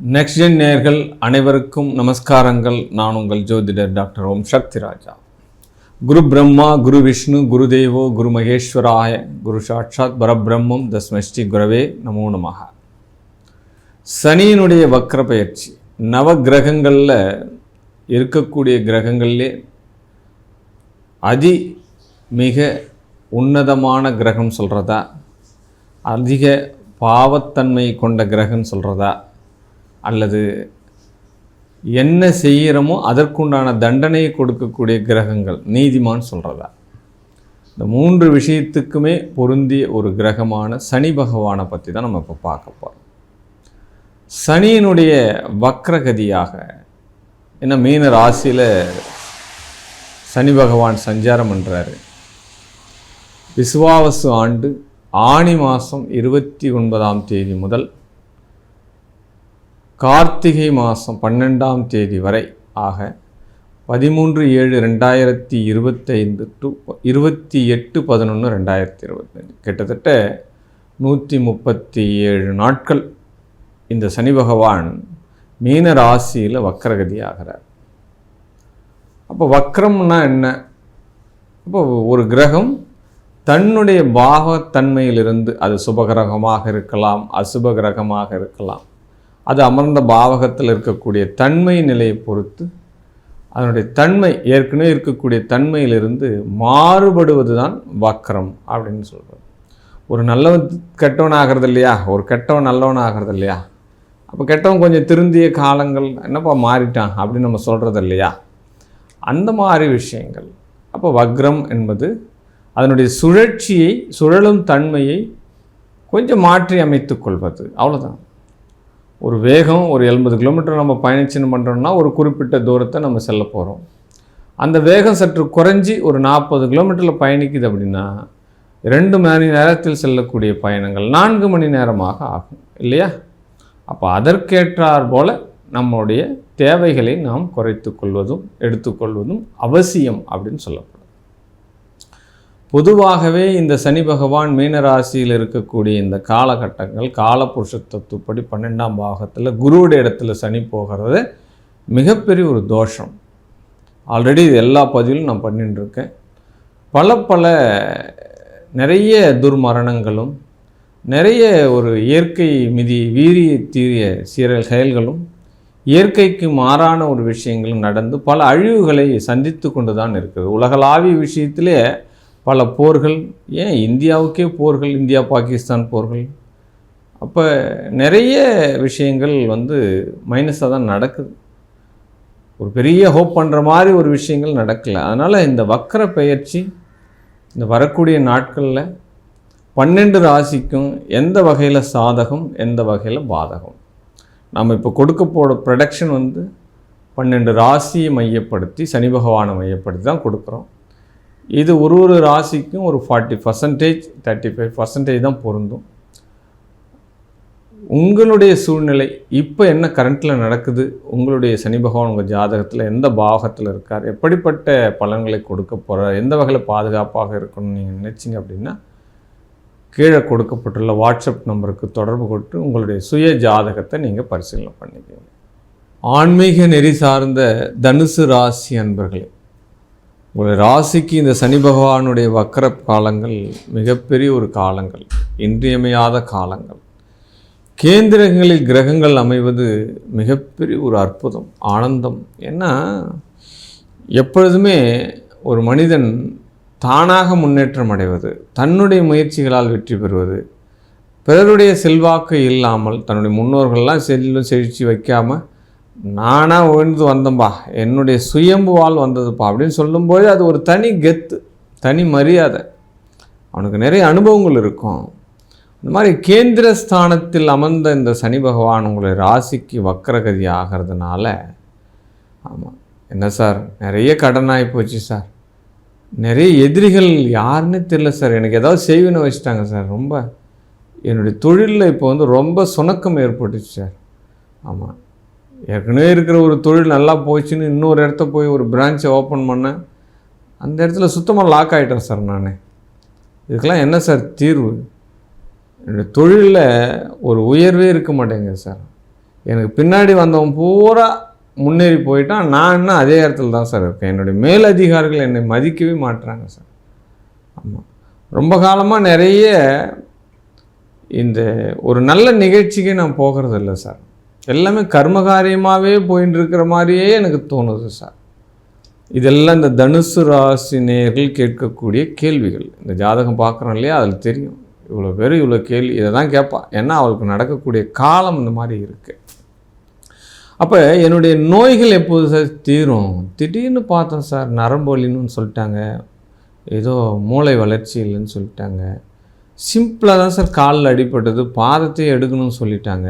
Next gen நேர்கள் அனைவருக்கும் நமஸ்காரங்கள். நான் உங்கள் ஜோதிடர் டாக்டர் ஓம் சக்தி ராஜா குரு பிரம்மா குரு விஷ்ணு குரு தேவோ குரு மகேஸ்வராய குரு சாட்சாத் பரபிரம்மம் தஸ்மஷ்டி குரவே நமோ நமக. சனியினுடைய வக்ர பயிற்சி. நவ கிரகங்களில் இருக்கக்கூடிய கிரகங்கள்லே அதி மிக உன்னதமான கிரகம் சொல்கிறதா அதிக பாவத்தன்மை கொண்ட கிரகம் சொல்கிறதா அல்லது என்ன செய்கிறோமோ அதற்குண்டான தண்டனையை கொடுக்கக்கூடிய கிரகங்கள். நீதிமான் சொல்கிறதா இந்த மூன்று விஷயத்துக்குமே பொருந்திய ஒரு கிரகமான சனி பகவானை பற்றி தான் நம்ம இப்போ பார்க்க போகிறோம் சனியினுடைய வக்ரகதியாக என்ன மீன ராசியில் சனி பகவான் சஞ்சாரம் பண்ணுறாரு விசுவாவசு ஆண்டு ஆணி மாதம் இருபத்தி ஒன்பதாம் தேதி முதல் கார்த்திகை மாதம் பன்னெண்டாம் தேதி வரை ஆக பதிமூன்று ஏழு ரெண்டாயிரத்தி இருபத்தைந்து டு இருபத்தி எட்டு பதினொன்று ரெண்டாயிரத்தி இருபத்தஞ்சு கிட்டத்தட்ட நூற்றி முப்பத்தி ஏழு நாட்கள் இந்த சனி பகவான் மீன ராசியில் வக்கரகதி ஆகிறார் அப்போ வக்ரம்னா என்ன? அப்போ ஒரு கிரகம் தன்னுடைய பாகத்தன்மையிலிருந்து அது சுபகிரகமாக இருக்கலாம் அசுப கிரகமாக இருக்கலாம். அது அமர்ந்த பாவகத்தில் இருக்கக்கூடிய தன்மை நிலையை பொறுத்து அதனுடைய தன்மை ஏற்கனவே இருக்கக்கூடிய தன்மையிலிருந்து மாறுபடுவது தான் வக்ரம் அப்படின்னு சொல்கிறது ஒரு நல்லவன் கெட்டவன் ஆகிறது இல்லையா? ஒரு கெட்டவன் நல்லவன் ஆகிறது இல்லையா? அப்போ கெட்டவன் கொஞ்சம் திருந்திய காலங்கள் என்னப்பா மாறிட்டான் அப்படின்னு நம்ம சொல்கிறது இல்லையா? அந்த மாதிரி விஷயங்கள். அப்போ வக்ரம் என்பது அதனுடைய சுழற்சியை சுழலும் தன்மையை கொஞ்சம் மாற்றி அமைத்து கொள்வது. அவ்வளோதான் ஒரு வேகம் ஒரு எண்பது கிலோமீட்டர் நம்ம பயணிச்சுன்னு பண்ணுறோம்னா ஒரு குறிப்பிட்ட தூரத்தை நம்ம செல்ல போகிறோம் அந்த வேகம் சற்று குறைஞ்சி ஒரு நாற்பது கிலோமீட்டரில் பயணிக்குது அப்படின்னா ரெண்டு மணி நேரத்தில் செல்லக்கூடிய பயணங்கள் நான்கு மணி நேரமாக ஆகும் இல்லையா? அப்போ அதற்கேற்றார் போல் நம்முடைய தேவைகளை நாம் குறைத்து கொள்வதும் எடுத்துக்கொள்வதும் அவசியம் அப்படின்னு சொல்லப்படும். பொதுவாகவே இந்த சனி பகவான் மீனராசியில் இருக்கக்கூடிய இந்த காலகட்டங்கள் காலபுருஷ தத்துவப்படி பன்னெண்டாம் பாகத்தில் குருவுடைய இடத்துல சனி போகிறது மிகப்பெரிய ஒரு தோஷம். ஆல்ரெடி இது எல்லா பதிவிலும் நான் பண்ணிட்டுருக்கேன். பல பல நிறைய துர்மரணங்களும் நிறைய ஒரு இயற்கை மிதி வீரிய தீரிய சீரல் செயல்களும் இயற்கைக்கு மாறான ஒரு விஷயங்களும் நடந்து பல அழிவுகளை சந்தித்து கொண்டு தான் இருக்குது. உலகளாவிய விஷயத்திலே பல போர்கள் ஏன் இந்தியாவுக்கே போர்கள் இந்தியா பாகிஸ்தான் போர்கள்? அப்போ நிறைய விஷயங்கள் வந்து மைனஸாக தான் நடக்குது. ஒரு பெரிய ஹோப் பண்ணுற மாதிரி ஒரு விஷயங்கள் நடக்கலை. அதனால் இந்த வக்கர பெயர்ச்சி இந்த வரக்கூடிய நாட்களில் பன்னெண்டு ராசிக்கும் எந்த வகையில் சாதகம் எந்த வகையில் பாதகம்? நம்ம இப்போ கொடுக்க போகிற ப்ரொடக்ஷன் வந்து பன்னெண்டு ராசியை மையப்படுத்தி சனி பகவானை மையப்படுத்தி தான் கொடுக்குறோம். இது ஒரு ஒரு ராசிக்கும் ஒரு forty percentage thirty five percentage தான் பொருந்தும். உங்களுடைய சூழ்நிலை இப்போ என்ன கரண்ட்டில் நடக்குது? உங்களுடைய சனி பகவான் உங்கள் ஜாதகத்தில் எந்த பாகத்தில் இருக்கார்? எப்படிப்பட்ட பலன்களை கொடுக்க போகிறார் எந்த வகையில் பாதுகாப்பாக இருக்கணும்னு நீங்கள் நினச்சிங்க அப்படின்னா கீழே கொடுக்கப்பட்டுள்ள வாட்ஸ்அப் நம்பருக்கு தொடர்பு கொண்டு உங்களுடைய சுய ஜாதகத்தை நீங்கள் பரிசீலனை பண்ணிக்கோங்க. ஆன்மீக நெறி சார்ந்த தனுசு ராசி அன்பர்களே உங்களுடைய ராசிக்கு இந்த சனி பகவானுடைய வக்கர காலங்கள் மிகப்பெரிய ஒரு காலங்கள் இன்றியமையாத காலங்கள். கேந்திரங்களில் கிரகங்கள் அமைவது மிகப்பெரிய ஒரு அற்புதம் ஆனந்தம். ஏன்னா எப்பொழுதுமே ஒரு மனிதன் தானாக முன்னேற்றம் அடைவது தன்னுடைய முயற்சிகளால் வெற்றி பெறுவது பிறருடைய செல்வாக்கு இல்லாமல் தன்னுடைய முன்னோர்கள்லாம் செல்லும் செழிச்சு வைக்காமல் நானாக விழுந்து வந்தேன்பா. என்னுடைய சுயம்புவால் வந்ததுப்பா. அப்படின்னு சொல்லும்போது அது ஒரு தனி கெத்து தனி மரியாதை. அவனுக்கு நிறைய அனுபவங்கள் இருக்கும். இந்த மாதிரி கேந்திர ஸ்தானத்தில் அமர்ந்த இந்த சனி பகவான் உங்களை ராசிக்கு வக்கரகதி ஆகிறதுனால ஆமாம் என்ன சார்? நிறைய கடனாகி போச்சு சார். நிறைய எதிரிகள் யாருன்னு தெரில சார். எனக்கு ஏதாவது செய்வினை வச்சுட்டாங்க சார். ரொம்ப என்னுடைய தொழிலில் இப்போ வந்து ரொம்ப சுணக்கம் ஏற்பட்டுச்சு சார். ஆமாம் ஏற்கனவே இருக்கிற ஒரு தொழில் நல்லா போச்சுன்னு இன்னொரு இடத்த போய் ஒரு பிரான்ச்சை ஓப்பன் பண்ணேன். அந்த இடத்துல சுத்தமாக லாக் ஆகிட்டேன் சார் நான். இதுக்கெல்லாம் என்ன சார் தீர்வு? என்னுடைய தொழிலில் ஒரு உயர்வே இருக்க மாட்டேங்குது சார் எனக்கு பின்னாடி வந்தவன் பூரா முன்னேறி போயிட்டான். நான் இன்னும் அதே இடத்துல தான் சார் இருக்கேன். என்னுடைய மேலதிகாரிகள் என்னை மதிக்கவே மாட்டுறாங்க சார் ஆமாம் ரொம்ப காலமாக நிறைய இந்த ஒரு நல்ல நிகழ்ச்சிக்கு நான் போகிறது இல்லை சார் எல்லாமே கர்மகாரியமாகவே போயின்னு இருக்கிற மாதிரியே எனக்கு தோணுது சார். இதெல்லாம் இந்த தனுசு ராசி கேட்கக்கூடிய கேள்விகள். இந்த ஜாதகம் பார்க்குறோம் இல்லையா? அதில் தெரியும். இவ்வளோ பேர் இவ்வளோ கேள்வி. இதை தான் கேட்பா. ஏன்னா அவளுக்கு நடக்கக்கூடிய காலம் இந்த மாதிரி இருக்குது அப்போ என்னுடைய நோய்கள் எப்போது சார்? தீரும். திடீர்னு பார்த்தேன் சார். நரம்பு வலின்னு சொல்லிட்டாங்க. ஏதோ மூளை வளர்ச்சி இல்லைன்னு சொல்லிட்டாங்க. சிம்பிளாக தான் சார் காலில் அடிபட்டது. பாதத்தையே எடுக்கணும்னு சொல்லிட்டாங்க.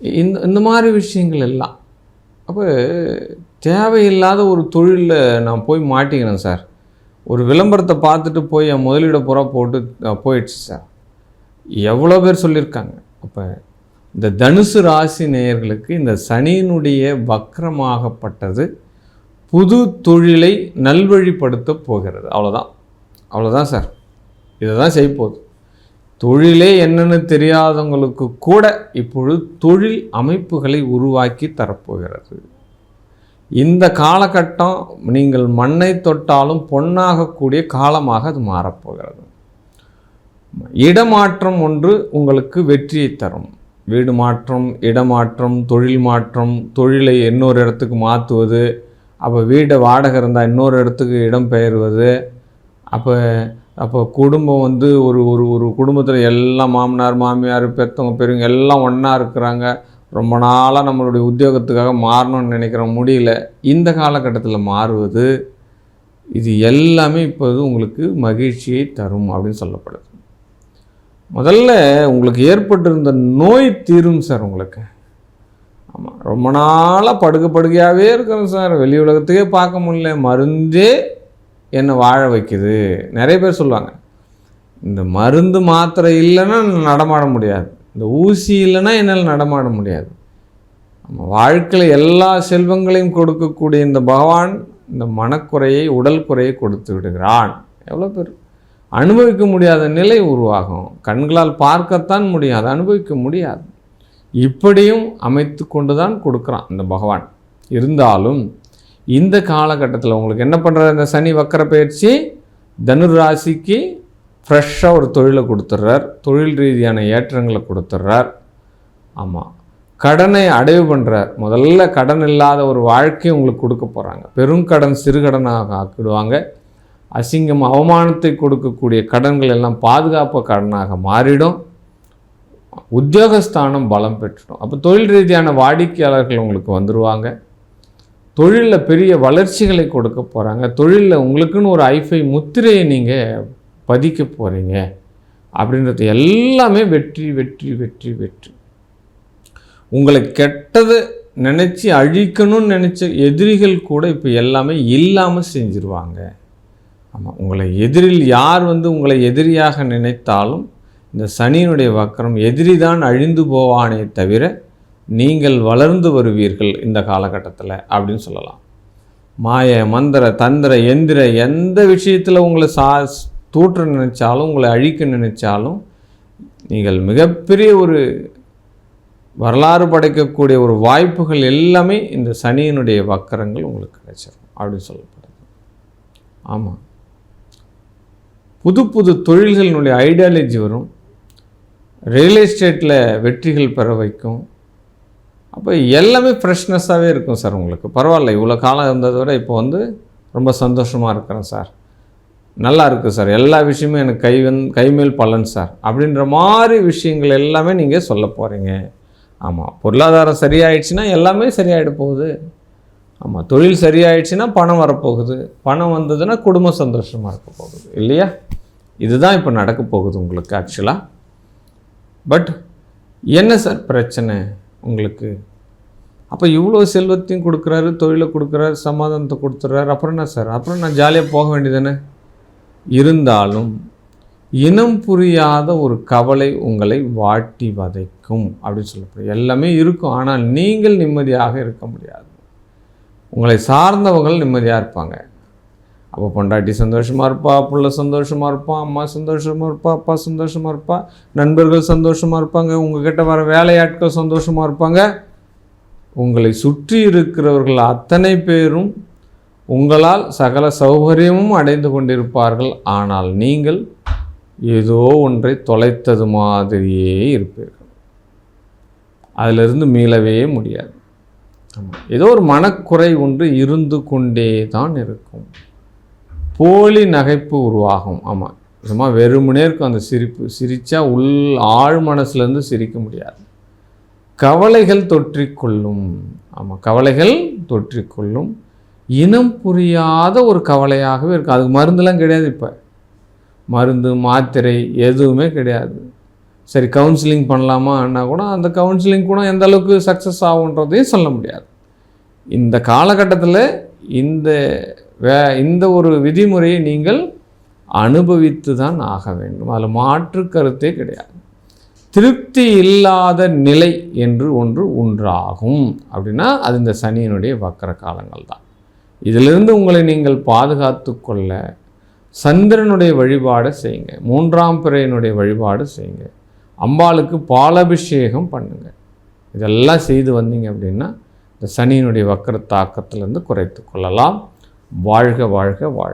இந்த இந்த மாதிரி விஷயங்கள் எல்லாம். அப்போ தேவையில்லாத ஒரு தொழிலில் நான் போய் மாட்டிக்கிறேன் சார். ஒரு விளம்பரத்தை பார்த்துட்டு போய் என் முதலீடு பூரா போட்டு போயிடுச்சு சார். எவ்வளோ பேர் சொல்லியிருக்காங்க. அப்போ இந்த தனுசு ராசி நேயர்களுக்கு இந்த சனியினுடைய வக்கரமாகப்பட்டது புது தொழிலை நல்வழிப்படுத்த போகிறது. அவ்வளோதான். அவ்வளோதான் சார். இதை தான் செய்ய போகுது தொழிலே என்னன்னு தெரியாதவங்களுக்கு கூட இப்பொழுது தொழில் அமைப்புகளை உருவாக்கி தரப்போகிறது. இந்த காலகட்டம் நீங்கள் மண்ணை தொட்டாலும் பொன்னாகக்கூடிய காலமாக அது மாறப்போகிறது. இடமாற்றம் ஒன்று உங்களுக்கு வெற்றியை தரும். வீடு மாற்றம் இடமாற்றம் தொழில் மாற்றம் தொழிலை இன்னொரு இடத்துக்கு மாற்றுவது அப்போ வீடை வாடகை இருந்தால் இன்னொரு இடத்துக்கு இடம் பெயர்வது அப்போ அப்போ குடும்பம் வந்து ஒரு ஒரு ஒரு குடும்பத்தில் எல்லாம் மாமனார் மாமியார் பெற்றவங்க பெரியவங்க எல்லாம் ஒன்றா இருக்கிறாங்க. ரொம்ப நாளாக நம்மளுடைய உத்தியோகத்துக்காக மாறணும்னு நினைக்கிறோம் முடியல. இந்த காலகட்டத்தில் மாறுவது இது எல்லாமே இப்போது உங்களுக்கு மகிழ்ச்சியை தரும் அப்படின்னு சொல்லப்படுது. முதல்ல உங்களுக்கு ஏற்பட்டிருந்த நோய் தீரும் சார் உங்களுக்கு. ஆமாம் ரொம்ப நாளாக படுக்க படுக்கையாகவே இருக்கிறோம் சார். வெளி உலகத்துக்கே பார்க்க முடியல. மருந்தே என்னை வாழ வைக்குது? நிறைய பேர் சொல்லுவாங்க இந்த மருந்து மாத்திரை இல்லைன்னா நடமாட முடியாது. இந்த ஊசி இல்லைன்னா என்னால் நடமாட முடியாது. நம்ம வாழ்க்கையில் எல்லா செல்வங்களையும் கொடுக்கக்கூடிய இந்த பகவான் இந்த மனக்குறையை உடல் குறையை கொடுத்து விடுகிறான். எவ்வளோ பேர் அனுபவிக்க முடியாத நிலை உருவாகும். கண்களால் பார்க்கத்தான் முடியாது அனுபவிக்க முடியாது. இப்படியும் அமைத்து கொண்டு தான் கொடுக்குறான் இந்த பகவான். இருந்தாலும் இந்த காலகட்டத்தில் உங்களுக்கு என்ன பண்ணுறாரு இந்த சனி வக்கர பயிற்சி? தனுர் ராசிக்கு ஃப்ரெஷ்ஷாக ஒரு தொழிலை கொடுத்துட்றார் தொழில் ரீதியான ஏற்றங்களை கொடுத்துட்றார் ஆமாம் கடனை அடைவு பண்ணுறார் முதல்ல கடன் இல்லாத ஒரு வாழ்க்கையை உங்களுக்கு கொடுக்க போகிறாங்க பெருங்கடன் சிறுகடனாக ஆக்கிடுவாங்க. அசிங்கம் அவமானத்தை கொடுக்கக்கூடிய கடன்கள் எல்லாம் பாதுகாப்பு கடனாக மாறிடும். உத்தியோகஸ்தானம் பலம் பெற்றுடும். அப்போ தொழில் ரீதியான வாடிக்கையாளர்கள் உங்களுக்கு வந்துடுவாங்க தொழிலில் பெரிய வளர்ச்சிகளை கொடுக்க போகிறாங்க தொழிலில் உங்களுக்குன்னு ஒரு ஐஃபை முத்திரையை நீங்கள் பதிக்க போகிறீங்க அப்படின்றது எல்லாமே வெற்றி வெற்றி வெற்றி வெற்றி. உங்களை கெட்டது நினச்சி அழிக்கணும்னு நினச்ச எதிரிகள் கூட இப்போ எல்லாமே இல்லாமல் செஞ்சிருவாங்க. ஆமாம் உங்களை எதிரில் யார் வந்து உங்களை எதிரியாக நினைத்தாலும் இந்த சனியினுடைய வக்கரம் எதிரி தான் அழிந்து போவானே தவிர நீங்கள் வளர்ந்து வருவீர்கள் இந்த காலகட்டத்தில் அப்படின்னு சொல்லலாம். மாய மந்திர தந்திர எந்திர எந்த விஷயத்தில் உங்களை சா தூற்ற நினைச்சாலும் உங்களை அழிக்க நினைச்சாலும் நீங்கள் மிகப்பெரிய ஒரு வரலாறு படைக்கக்கூடிய ஒரு வாய்ப்புகள் எல்லாமே இந்த சனியினுடைய வக்கரங்கள் உங்களுக்கு கிடைச்சிடும் அப்படின்னு சொல்லப்படுது. ஆமாம் புது புது தொழில்களினுடைய ஐடியாலஜி வரும். ரியல் எஸ்டேட்டில் வெற்றிகள் பெற வைக்கும். அப்போ எல்லாமே ஃப்ரெஷ்னஸ்ஸாகவே இருக்கும் சார் உங்களுக்கு. பரவாயில்ல இவ்வளோ காலம் இருந்ததை விட இப்போ வந்து ரொம்ப சந்தோஷமாக இருக்கிறேன் சார். நல்லா இருக்குது சார். எல்லா விஷயமும் எனக்கு கை வந் கைமேல் பலன் சார். அப்படின்ற மாதிரி விஷயங்கள் எல்லாமே நீங்கள் சொல்ல போகிறீங்க ஆமாம் பொருளாதாரம் சரியாயிடுச்சுன்னா எல்லாமே சரியாயிட போகுது. ஆமாம் தொழில் சரியாயிடுச்சுன்னா பணம் வரப்போகுது. பணம் வந்ததுன்னா குடும்பம் சந்தோஷமாக இருக்க போகுது. இல்லையா? இதுதான் இப்போ நடக்க போகுது உங்களுக்கு ஆக்சுவலாக பட் என்ன சார் பிரச்சனை? உங்களுக்கு. அப்போ இவ்வளோ செல்வத்தையும் கொடுக்குறாரு தொழிலை கொடுக்குறாரு சமாதானத்தை கொடுத்துட்றாரு. அப்புறம் என்ன சார்? அப்புறம் நான் ஜாலியாக போக வேண்டியதானே இருந்தாலும் இனம் புரியாத ஒரு கவலை உங்களை வாட்டி வதைக்கும் அப்படின்னு சொல்லப்படுது. எல்லாமே இருக்கும். ஆனால் நீங்கள் நிம்மதியாக இருக்க முடியாது. உங்களை சார்ந்தவர்கள் நிம்மதியாக இருப்பாங்க. அப்போ பொண்டாட்டி சந்தோஷமாக இருப்பா புள்ள சந்தோஷமாக இருப்பான் அம்மா சந்தோஷமாக இருப்பா அப்பா சந்தோஷமாக இருப்பா நண்பர்கள் சந்தோஷமாக இருப்பாங்க உங்ககிட்ட வர வேலையாட்கள் சந்தோஷமாக இருப்பாங்க. உங்களை சுற்றி இருக்கிறவர்கள் அத்தனை பேரும் உங்களால் சகல சௌகரியமும் அடைந்து கொண்டிருப்பார்கள். ஆனால் நீங்கள் ஏதோ ஒன்றை தொலைத்தது மாதிரியே இருப்பீர்கள். அதிலிருந்து மீளவே முடியாது. ஏதோ ஒரு மனக்குறை ஒன்று இருந்து கொண்டே தான் இருக்கும். போலி நகைப்பு உருவாகும். ஆமாம் சும்மா வெறுமனே இருக்கும் அந்த சிரிப்பு. சிரித்தா உள் ஆழ் மனசுலேருந்து சிரிக்க முடியாது. கவலைகள் தொற்றிக்கொள்ளும். ஆமாம் கவலைகள் தொற்றிக்கொள்ளும். இனம் புரியாத ஒரு கவலையாகவே இருக்கும். அதுக்கு மருந்துலாம் கிடையாது இப்போ. மருந்து மாத்திரை எதுவுமே கிடையாது. சரி கவுன்சிலிங் பண்ணலாமான்னா கூட அந்த கவுன்சிலிங் கூட எந்த அளவுக்கு சக்ஸஸ் ஆகுன்றதையும் சொல்ல முடியாது. இந்த காலகட்டத்தில் இந்த வே இந்த ஒரு விதிமுறையை நீங்கள் அனுபவித்து தான் ஆக வேண்டும். அதில் மாற்று கருத்தே கிடையாது. திருப்தி இல்லாத நிலை என்று ஒன்று உண்டாகும். அப்படின்னா அது இந்த சனியினுடைய வக்கர காலங்கள் தான். இதிலிருந்து உங்களை நீங்கள் பாதுகாத்து கொள்ள சந்திரனுடைய வழிபாடை செய்யுங்க. மூன்றாம் பிறையினுடைய வழிபாடு செய்யுங்க. அம்பாளுக்கு பாலபிஷேகம் பண்ணுங்க. இதெல்லாம் செய்து வந்தீங்க அப்படின்னா இந்த சனியினுடைய வக்கர தாக்கத்திலேருந்து குறைத்து கொள்ளலாம். வாழ்க வாழ்க வாழ்க